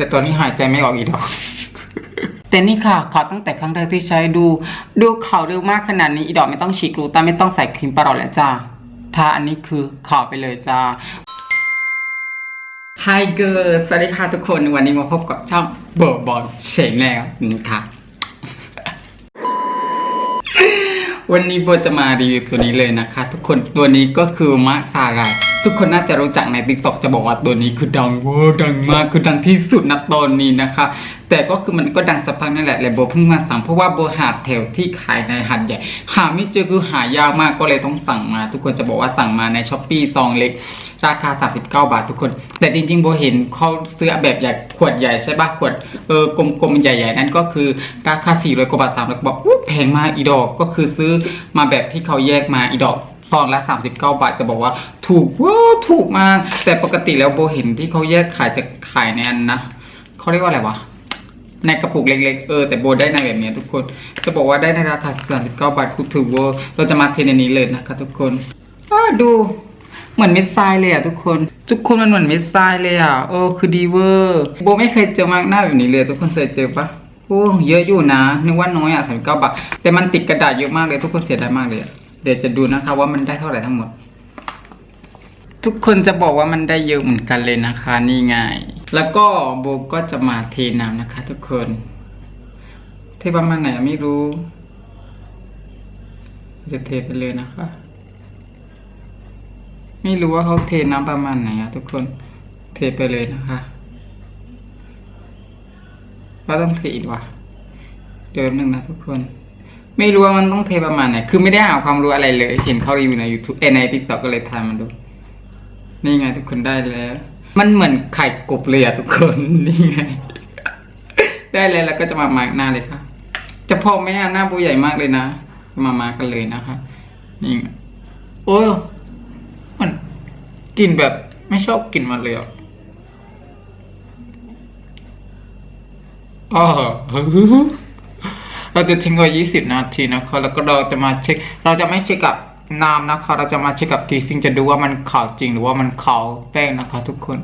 แต่ตอนนี้หายใจไม่ออกอีกดอกแต่นี่ค่ะขอตั้งแต่ครั้งแรกที่ใช้ดู ดูข่าวเร็วมากขนาดนี้อีดอกไม่ต้องฉีกรูตาไม่ต้องใส่ครีมประหลอดแล้วจ้าถ้าอันนี้คือข่าวไปเลยจ้า Hi girls สวัสดีค่ะทุกคนวันนี้มาพบกับช่องเบอร์บอลเชนแนลนี่ค่ะ วันนี้โบจะมารีวิวตัวนี้เลยนะคะ ทุกคนตัวนี้ก็คือมาร์คซาร่า ทุกคนน่าจะรู้จักใน t ิ k t o k จะบอกว่าตัวนี้คือดังเวอร์ดังมากคือดังที่สุดนะตอนนี้นะคะ แต่ก็คือมันก็ดังสักพักนั่นแหละเลยโบเพิ่งมาสั่งเพราะว่าโบหาแถวที่ขายในหัดใหญ่หาไม่เจอคือหายากมากก็เลยต้องสั่งมา ทุกคนจะบอกว่าสั่งมาในช้อปปี้ซองเล็ก ราคา 39 บาททุกคน แต่จริงๆโบเห็นเขาซื้อแบบใหญ่ขวดใหญ่ใช่ปะขวดเออกลมๆใหญ่ๆนั่นก็คือราคา400กว่าบาท300กว่าบาทอุ๊ยแพงมากอีดอกก็คือซื้อมาแบบที่เขาแยกมาอีดอก ซองละ 39 บาทจะบอกว่าถูกว้าถูกมาก แต่ปกติแล้วโบเห็นที่เขาแยกขายจะขายในอันนะเขาเรียกว่าอะไรวะในกระปุกเล็กๆ เออแต่โบได้ในแบบนี้ทุกคน จะบอกว่าได้ในราคา 39 บาทคูถือว่าเราจะมาเทนนนี้เลยนะคะทุกคนอดูเหมือนเม็ดทรายเลยอะทุกคน ทุกคนมันเหมือนเม็ดทรายเลยอะเออคือดีเวอร์โบไม่เคยเจอมากหน้าแบบนี้เลย ทุกคนเคยเจอปะโอ้เยอะอยู่นะนึกว่าน้อยอะ39บาทแต่มันติดกระดาษเยอะมากเลยทุกคนเสียดายมากเลยอะ เดี๋ยวจะดูนะคะว่ามันได้เท่าไหร่ทั้งหมด ทุกคนจะบอกว่ามันได้เยอะเหมือนกันเลยนะคะนี่ไงแล้วก็โบก็จะมาเทน้ำนะคะ ทุกคน เทประมาณไหนไม่รู้ จะเทไปเลยนะคะ ไม่รู้ว่าเขาเทน้ำประมาณไหนอะทุกคน เทไปเลยนะคะเราต้องเทอีกว่ะเดี๋ยวนึงนะทุกคน ไม่รู้ว่ามันต้องเทประมาณไหน คือไม่ได้หาความรู้อะไรเลย เห็นเขารีวิวใน YouTube เอยใน TikTok ก็เลยทายมาดู นี่ไงทุกคนได้แล้ว มันเหมือนไข่กบเลยอะทุกคน นี่ไง ได้แล้วแล้วก็จะมามาร์กหน้าเลยค่ะ จะพอไหมอะหน้าโบใหญ่มากเลยนะ มามาร์กกันเลยนะคะ นี่ไงโอ้ยมันกลิ่นแบบไม่ชอบกลิ่นมันเลยอะอ๋อ เราจะทิ้งไว้ 20 นาทีนะคะแล้วก็เราจะมาเช็ค เราจะไม่เช็คกับน้ำนะคะ เราจะมาเช็คกับกีซิงจะดูว่ามันขาวจริงหรือว่ามันขาวแป้งนะคะ ทุกคน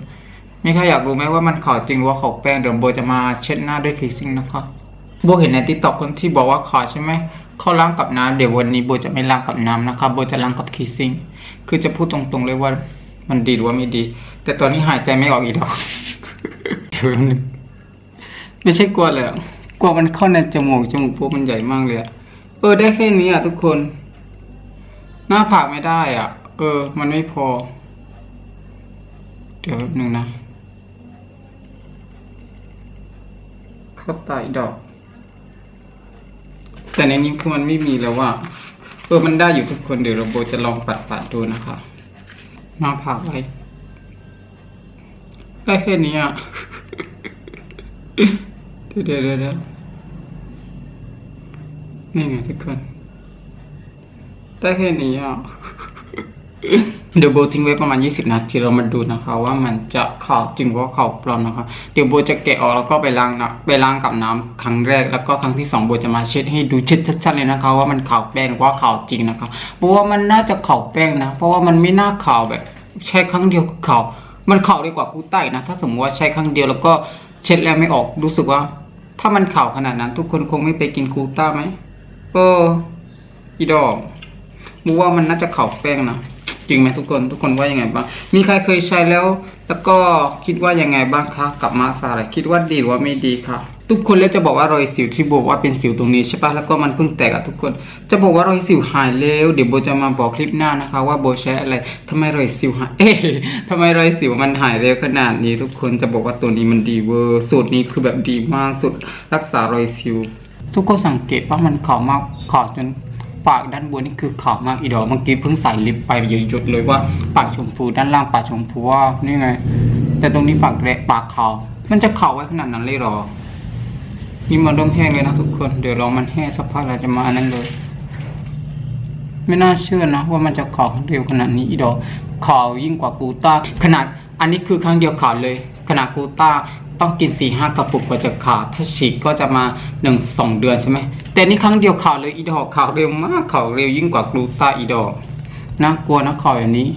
มีใครอยากรู้ไหมว่ามันขาวจริงหรือว่าขาวแป้งเดี๋ยวโบจะมาเช็ดหน้าด้วยกีซิงนะคะโบเห็นในติ๊กต็อกคนที่บอกว่าขาวใช่ไหมเขาล้างกับน้ำเดี๋ยววันนี้โบจะไม่ล้างกับน้ำนะคะโบจะล้างกับคีซิงคือจะพูดตรงๆเลยว่ามันดีหรือว่าไม่ดี แต่ตอนนี้หายใจไม่ออกอีกดอกเดี๋ยวแป๊บนึงไม่ใช่กลัวเลยอะ กลัวมันเข้าในจมูกจมูกโบมันใหญ่มากเลยอะเออได้แค่นี้อะทุกคน หน้าผากไม่ได้อะ เออ มันไม่พอ เดี๋ยวแป๊บนึงนะข้าตาอีกดอก แต่ในนี้คือมันไม่มีแล้วว่าเออมันได้อยู่ทุกคนเดี๋ยวเราโบจะลองปัดปัดๆดูนะคะมาผ่าไว้ได้แค่นี้อะ เดี๋ยวเดี๋ยวนี่ไงทุกคน ได้แค่นี้อะเดี๋ยวโบทิ้งไว้ประมาณ 20 นาทีเรามาดูนะคะ ว่ามันจะขาวจริงว่าขาวปลอมนะคะ เดี๋ยวโบจะแกะออกแล้วก็ไปล้างนะไปล้างกับน้ำครั้งแรกแล้วก็ครั้งที่สองโบจะมาเช็ดให้ดูชัดๆเลยนะคะ ว่ามันขาวแป้งว่าขาวจริงนะคะเพราะว่ามันน่าจะขาวแป้งนะ เพราะว่ามันไม่น่าขาวแบบ ใช้ครั้งเดียวก็ขาวมันขาวดีกว่าคูใต้นะ ถ้าสมมติว่าใช้ครั้งเดียวแล้วก็เช็ดแล้วไม่ออกรู้สึกว่า ถ้ามันข่าวขนาดนั้น ทุกคนคงไม่ไปกินคูต้าไหมเอออีดอกมูว่ามันน่าจะข่าวแป้งนะจริงไหมทุกคนทุกคนว่ายังไงบ้าง มีใครเคยใช้แล้ว แล้วก็คิดว่ายังไงบ้างคะกับมาสอะไรคิดว่าดีหรือว่าไม่ดีค่ะ ทุกคนแล้วจะบอกว่ารอยสิวที่บอกว่าเป็นสิวตรงนี้ใช่ปะแล้วก็มันเพิ่งแตกอะทุกคน จะบอกว่ารอยสิวหายแล้ว เดี๋ยวโบจะมาบอกคลิปหน้านะคะ ว่าโบใช้อะไรทำไมรอยสิวหาย เอ๊ะทำไมรอยสิวมันหายเร็วขนาดนี้ ทุกคนจะบอกว่าตัวนี้มันดีเวอร์สูตรนี้คือแบบดีมากสุดรักษารอยสิว ทุกคนสังเกตว่ามันขาวมากขาวจนปากด้านบนนี่คือขาวมากอีดอกเมื่อกี้เพิ่งใส่ลิปไปเยอะๆเลยว่าปากชมพูด้านล่างปากชมพูว่านี่ไง แต่ตรงนี้ปากแรกปากขาวมันจะขาวไว้ขนาดนั้นเลยหรอ นี่มันเริ่มแห้งเลยนะทุกคน เดี๋ยวรอมันแห้งสักพักเราจะมาอันนั้นเลย ไม่น่าเชื่อนะว่ามันจะขาวเร็วขนาดนี้อีดอกขาวยิ่งกว่ากูต้าขนาดอันนี้คือครั้งเดียวขาวเลย ขนาดกูต้าต้องกินสี่ห้ากระปุกกว่าจะขาวถ้าฉีกก็จะมาหนึ่งสองเดือนใช่ไหมแต่นี่ครั้งเดียวขาวเลยอีดอกขาวเร็วมากขาวเร็วยิ่งกว่ากูต้าอีดอกน่ากลัวนะขาวอย่างนี้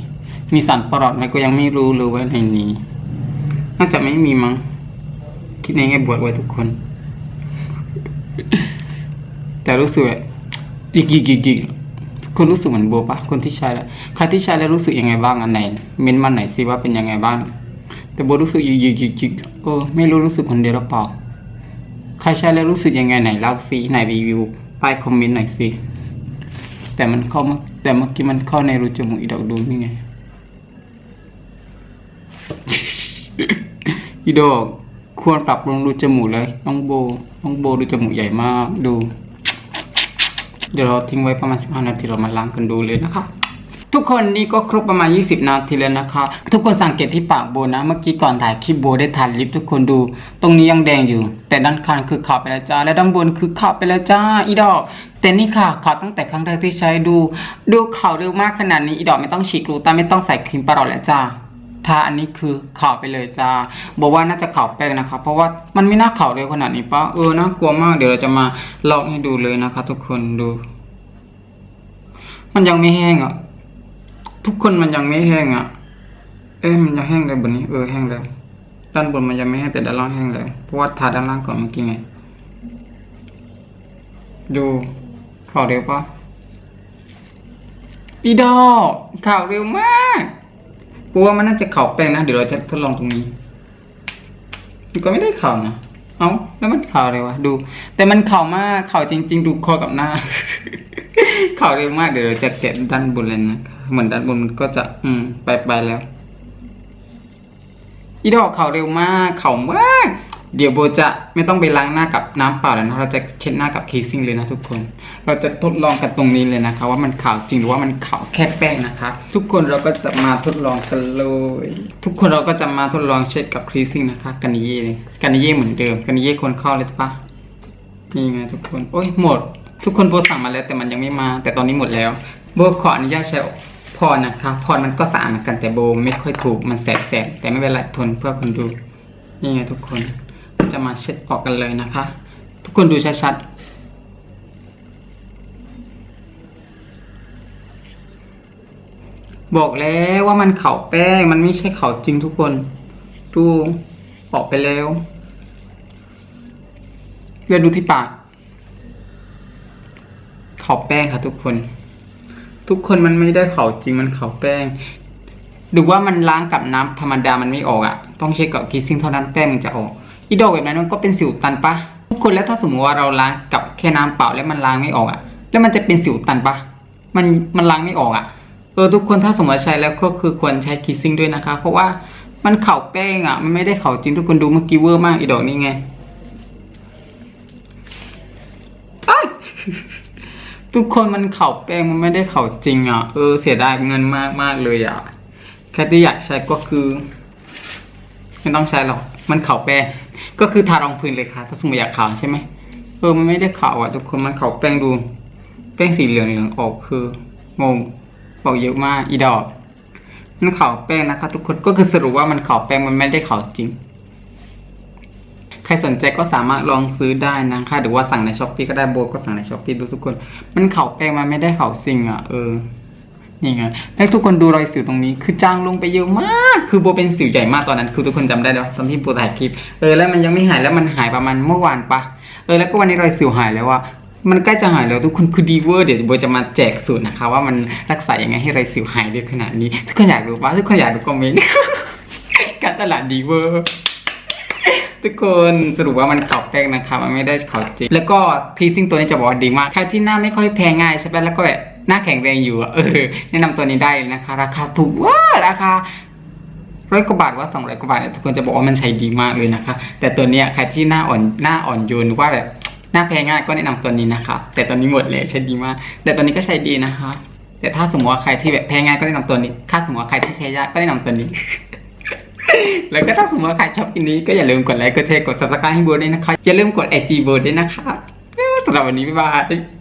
มีสารประหลอดไหมก็ยังไม่รู้เลยว่าในนี้ น่าจะไม่มีมั้งคิดในแง่บวกไว้ทุกคน แต่รู้สึกแบบยิกยิกยิกยิกคุณรู้สึกเหมือนโบปะคนที่ใช้แล้วใครที่ใช้แล้วรู้สึกยังไงบ้างอันไหนเม้นมาไหนอยสิว่าเป็นยังไงบ้าง แต่โบรู้สึกยิกยิกยิกยิกเออไม่รู้รู้สึกคนเดียวหรือเปล่าใครใช้แล้วรู้สึกยังไงไหนเล่าสิไหนรีวิวใต้คอมเมนต์หน่อยสิแต่มันเข้ามาแต่เมื่อกี้มันเข้าในรูจมูกอีดอกดูนี่ไง อีดอก ควรปรับปรุงรูจมูกเลย น้องโบ น้องโบดูจมูกใหญ่มาก ดู เดี๋ยวเราทิ้งไว้ประมาณ 15 นาทีเรามาล้างกันดูเลยนะคะทุกคนนี่ก็ครบประมาณ 20 นาทีแล้วนะคะ ทุกคนสังเกตที่ปากโบนะ เมื่อกี้ก่อนถ่ายคลิปโบได้ทานลิปทุกคนดู ตรงนี้ยังแดงอยู่ แต่ด้านข้างคือขาวไปแล้วจ้า และด้านบนคือขาวไปแล้วจ้า อีดอก แต่นี่ค่ะขาวตั้งแต่ครั้งแรกที่ใช้ดู ดูขาวเร็วมากขนาดนี้ อีดอกไม่ต้องฉีกรูตาไม่ต้องใส่ครีมประหลอดแล้วจ้า ทาอันนี้คือข่าวไปเลยจ้าบอกว่าน่าจะข่าวแป้งนะคะเพราะว่ามันไม่น่าข่าวเร็วขนาดนี้ปะเออน่ากลัวมากเดี๋ยวเราจะมาลองให้ดูเลยนะคะ ทุกคนดู มันยังไม่แห้งอะ ทุกคนมันยังไม่แห้งอะ เอ๊ะมันจะแห้งเลยบนนี้เออแห้งแล้วด้านบนมันยังไม่แห้งแต่ด้านล่างแห้งแล้วเพราะว่าทาด้านล่างก่อนเมื่อกี้ไงดูข่าวเร็วปะอีดอข่าวเร็วมาก กูว่ามันน่าจะเข่าแป้งนะเดี๋ยวเราจะทดลองตรงนี้มันก็ไม่ได้เข่านะเอ้าแล้วมันเข่าวอะไรวะดู แต่มันเข่ามากเข่าจริง ๆ ดูคอกับหน้า เข่าเร็วมากเดี๋ยวเราจะแกะด้านบนเลยนะเหมือนด้านบนมันก็จะอืมไปไปแล้ว อีดอกเข่าเร็วมาก เข่ามาก เดี๋ยวโบจะไม่ต้องไปล้างหน้ากับน้ำเปล่าแล้วนะเราจะเช็ดหน้ากับเคซิ่งเลยนะทุกคน เราจะทดลองกันตรงนี้เลยนะคะ ว่ามันขาวจริงหรือว่ามันขาวแค่แป้งนะคะ ทุกคนเราก็จะมาทดลองกันเลย ทุกคนเราก็จะมาทดลองเช็ดกับเคซิ่งนะคะ กันเย่เลยกันเย่เหมือนเดิมกันเย่คนเข้าเลยปะนี่ไงทุกคนโอ้ยหมด ทุกคนโบสั่งมาแล้วแต่มันยังไม่มา แต่ตอนนี้หมดแล้วโบขออนุญาตใช้พรนะคะพรมันก็สะอาดเหมือนกันแต่โบไม่ค่อยถูกมันแสบๆแต่ไม่เป็นไรทนเพื่อคนดูนี่ไงทุกคน จะมาเช็ดออกกันเลยนะคะ ทุกคนดูชัดๆ บอกแล้วว่ามันเข่าแป้ง มันไม่ใช่เข่าจริงทุกคน ดูออกไปแล้วเลือดูที่ปากเข่าแป้งค่ะทุกคน ทุกคนมันไม่ได้เข่าจริงมันเข่าแป้งดูว่ามันล้างกับน้ำธรรมดามันไม่ออกอะ่ะ ต้องเช็คกับกีซิ่งเท่านั้นแป้งมันจะออก อีดอกแบบนั้นมันก็เป็นสิวตันปะทุกคนแล้วถ้าสมมติว่าเราล้างกับแค่น้ำเปล่าแล้วมันล้างไม่ออกอะ่ะ แล้วมันจะเป็นสิวตันปะมันมันล้างไม่ออกอะ่ะเออทุกคนถ้าสมมติใช้แล้วก็คือควรใช้กีซิ่งด้วยนะคะ เพราะว่ามันเข่าแป้งอะ่ะ มันไม่ได้เข่าจริงทุกคนดูเมื่อกี้เวอร์มากอีดอกนี่ไงทุกคนมันเข่าแป้งมันไม่ได้เข่าจริงอะเออเสียดายเงินมากมากเลยอะแค่ที่อยากใช้ก็คือ ไม่ต้องใช้หรอก มันขาวแป้งก็คือทารองพื้นเลยค่ะ ถ้าสมมติอยากขาวใช่ไหมเออมันไม่ได้ขาวอะทุกคนมันขาวแป้งดู แป้งสีเหลืองเหลืองออกคืองงบอกเยอะมากอีดอกมันขาวแป้งนะคะ ทุกคนก็คือสรุปว่ามันขาวแป้งมันไม่ได้ขาวจริง ใครสนใจก็สามารถลองซื้อได้นะคะหรือว่าสั่งในช้อปปี้ก็ได้โบก็สั่งในช้อปปี้ดูทุกคน มันขาวแป้งมันไม่ได้ขาวจริงอะเออ นี่ไงแล้วทุกคนดูรอยสิวตรงนี้ คือจางลงไปเยอะมาก คือโบเป็นสิวใหญ่มากตอนนั้น คือทุกคนจำได้แล้วตอนที่โบถ่ายคลิป เออ แล้วมันยังไม่หาย แล้วมันหายประมาณเมื่อวานปะ เออ แล้วก็วันนี้รอยสิวหายแล้วว่ามันใกล้จะหายแล้วทุกคนคือดีเวอร์เดี๋ยวโบจะมาแจกสูตรนะคะ ว่ามันรักษายังไงให้รอยสิวหายได้ขนาดนี้ ทุกคนอยากรู้ปะทุกคนอยากรู้คอมเมนต์การตลาดดีเวอร์ทุกคนสรุปว่ามันขาวแป้งนะคะมันไม่ได้ขาวจริงแล้วก็พีซิ่งตัวนี้จะบอกว่าดีมากใครที่หน้าไม่ค่อยแพ้ง่ายใช่ไหมแล้วก็แบบ หน้าแข็งแรงอยู่อะเออแนะนำตัวนี้ได้เลยนะคะ ราคาถูกว่าราคาร้อยกว่าบาทว่าสองร้อยกว่าบาทเนี่ยทุกคนจะบอกว่ามันใช้ดีมากเลยนะคะ แต่ตัวเนี้ยใครที่หน้าอ่อนหน้าอ่อนโยนว่าแบบหน้าแพ้ง่ายก็แนะนำตัวนี้นะคะ แต่ตอนนี้หมดเลยใช้ดีมาก แต่ตัวนี้ก็ใช้ดีนะคะ แต่ถ้าสมมติว่าใครที่แบบแพ้ง่ายก็แนะนำตัวนี้ ถ้าสมมติว่าใครที่แพ้ยากก็แนะนำตัวนี้ แล้วก็ถ้าสมมติว่าใครชอบคลิปนี้ก็อย่าลืมกดไลค์กดแชร์กด subscribe ให้โบด้วยนะคะอย่าลืมกดไอจีโบด้วยนะคะสำหรับวันนี้บ๊ายบาย